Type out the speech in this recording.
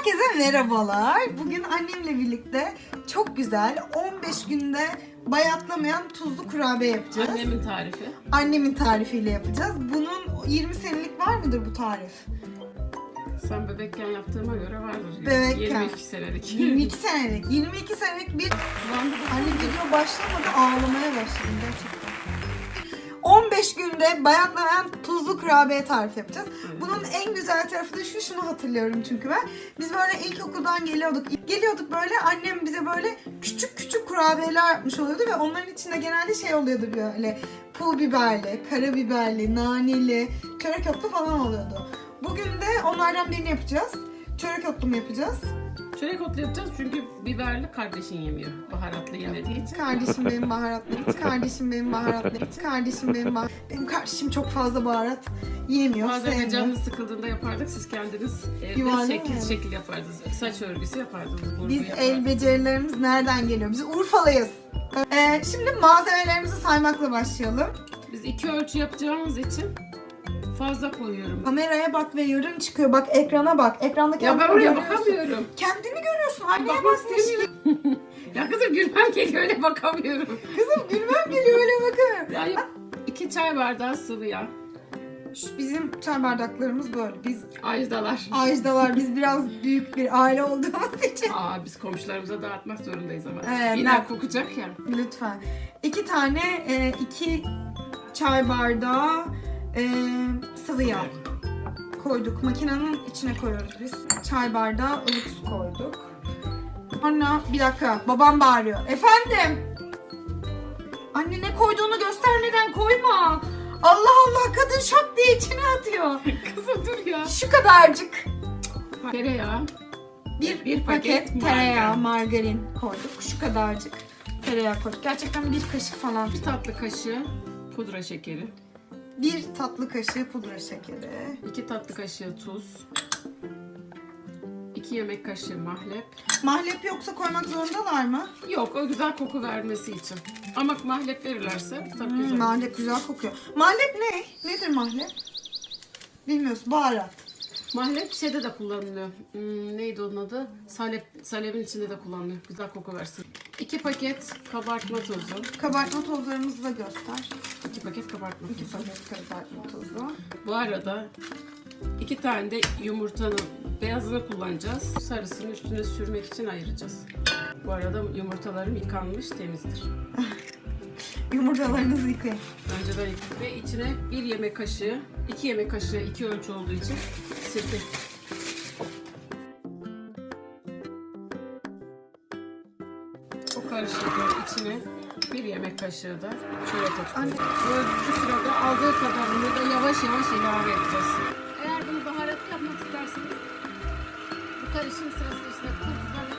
Herkese merhabalar. Bugün annemle birlikte çok güzel 15 günde bayatlamayan tuzlu kurabiye yapacağız. Annemin tarifi. Annemin tarifiyle yapacağız. Bunun 20 senelik var mıdır bu tarif? Sen bebekken yaptığıma göre vardır. Bebekken. 22 senelik. 22 senelik. 22 senelik bir Anne video başlamadı ağlamaya başladım gerçekten. 15 günde bayatlamayan tuzlu kurabiye tarifi yapacağız. Bunun en güzel tarafı da şu, şunu hatırlıyorum çünkü ben. Biz böyle ilkokuldan geliyorduk. Geliyorduk böyle annem bize böyle küçük küçük kurabiyeler yapmış oluyordu ve onların içinde genelde şey oluyordu böyle pul biberli, karabiberli, naneli, çörek otlu falan oluyordu. Bugün de onlardan birini yapacağız. Çörek otlu mu yapacağız? Çörek otlu yapacağız çünkü biberli kardeşin yemiyor. Baharatlı yemediği için. Kardeşim benim baharatlı. Kardeşim benim baharatlı. Kardeşim benim baharatlı. Benim kardeşim çok fazla baharat yemiyor. Bazen de canınız sıkıldığında yapardık. Siz kendiniz evde şekil mı? şekil yapardınız. Saç örgüsü yapardınız. Biz yapardınız. el becerilerimiz nereden geliyor? Biz Urfalıyız. Ee, şimdi malzemelerimizi saymakla başlayalım. Biz iki ölçü yapacağımız için fazla koyuyorum. Kameraya bak ve yarım çıkıyor. Bak ekrana bak. Ekranda Ya kendini ben oraya görüyorsun. bakamıyorum. Kendini görüyorsun. Anneye Bakmak teşkil. istemiyorum. ya kızım gülmem geliyor öyle bakamıyorum. Kızım gülmem geliyor öyle bakıyorum. Ya yok. iki çay bardağı sıvı yağ. Şu bizim çay bardaklarımız böyle. Biz Ajdalar. Ajdalar biz biraz büyük bir aile olduğumuz için. Aa biz komşularımıza dağıtmak zorundayız ama. Evet, Biner ben- kokacak ya. Lütfen. İki tane, e, iki çay bardağı e, sıvı yağ koyduk. Makinenin içine koyuyoruz biz. Çay bardağı ılık su koyduk. Anne bir dakika babam bağırıyor. Efendim? Anne ne koyduğunu göstermeden koyma. Allah Allah kadın şak diye içine atıyor. Kızım dur ya. Şu kadarcık. Tereyağı. Bir, Bir paket, paket tereyağı, margarin koyduk. Şu kadarcık tereyağı koyduk. Gerçekten bir kaşık falan. Bir tatlı kaşığı pudra şekeri. Bir tatlı kaşığı pudra şekeri. iki tatlı kaşığı tuz. iki yemek kaşığı mahlep. Mahlep yoksa koymak zorundalar mı? Yok o güzel koku vermesi için. Ama mahlep verirlerse tabii Hmm, güzel. mahlep güzel kokuyor. Mahlep ne? Nedir mahlep? Bilmiyorsun. Baharat. Mahlep şeyde de kullanılıyor. Hmm, neydi onun adı? Salep, salebin içinde de kullanılıyor. Güzel koku versin. İki paket kabartma tozu. Kabartma tozlarımızı da göster. iki paket kabartma İki tozu. paket kabartma tozu. Bu arada iki tane de yumurtanın beyazını kullanacağız. Sarısını üstüne sürmek için ayıracağız. Bu arada yumurtalarım yıkanmış, temizdir. Yumurtalarınızı yıkayın. Önceden yıkadım. Ve içine bir yemek kaşığı, iki yemek kaşığı, iki ölçü olduğu için sirke. Bu karışımın içine bir yemek kaşığı da çörek koyacağız. Böyle bu sırada aldığı kadarını da yavaş yavaş ilave edeceğiz. Eğer bunu baharatlı yapmak isterseniz bu karışım sırasında içine pul